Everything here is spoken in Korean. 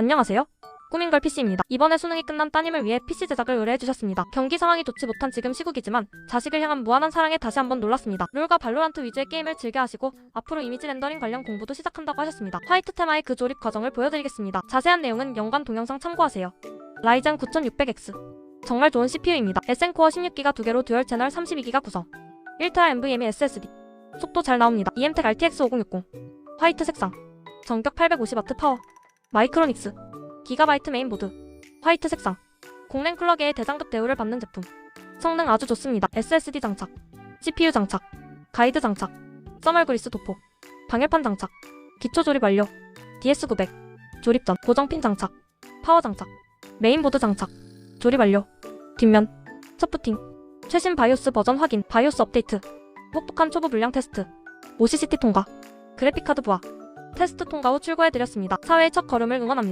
안녕하세요. 꾸민걸 PC입니다. 이번에 수능이 끝난 따님을 위해 PC 제작을 의뢰해주셨습니다. 경기 상황이 좋지 못한 지금 시국이지만 자식을 향한 무한한 사랑에 다시 한번 놀랐습니다. 롤과 발로란트 위주의 게임을 즐겨 하시고 앞으로 이미지 렌더링 관련 공부도 시작한다고 하셨습니다. 화이트 테마의 그 조립 과정을 보여드리겠습니다. 자세한 내용은 연관 동영상 참고하세요. 라이젠 9600X 정말 좋은 CPU입니다. SN코어 16기가 두 개로 듀얼 채널 32기가 구성 1TB NVMe SSD 속도 잘 나옵니다. EMTEC RTX 5060 화이트 색상 전격 850W 파워 마이크로닉스 기가바이트 메인보드 화이트 색상 공랭 쿨러계의 대장급 대우를 받는 제품. 성능 아주 좋습니다. SSD 장착 CPU 장착 가이드 장착 써멀 그리스 도포 방열판 장착 기초 조립 완료 DS900 조립 전 고정핀 장착 파워 장착 메인보드 장착 조립 완료 뒷면 첫 부팅 최신 바이오스 버전 확인 바이오스 업데이트 혹독한 초보 불량 테스트 OCCT 통과 그래픽카드 부하 테스트 통과 후 출고해드렸습니다. 사회의 첫 걸음을 응원합니다.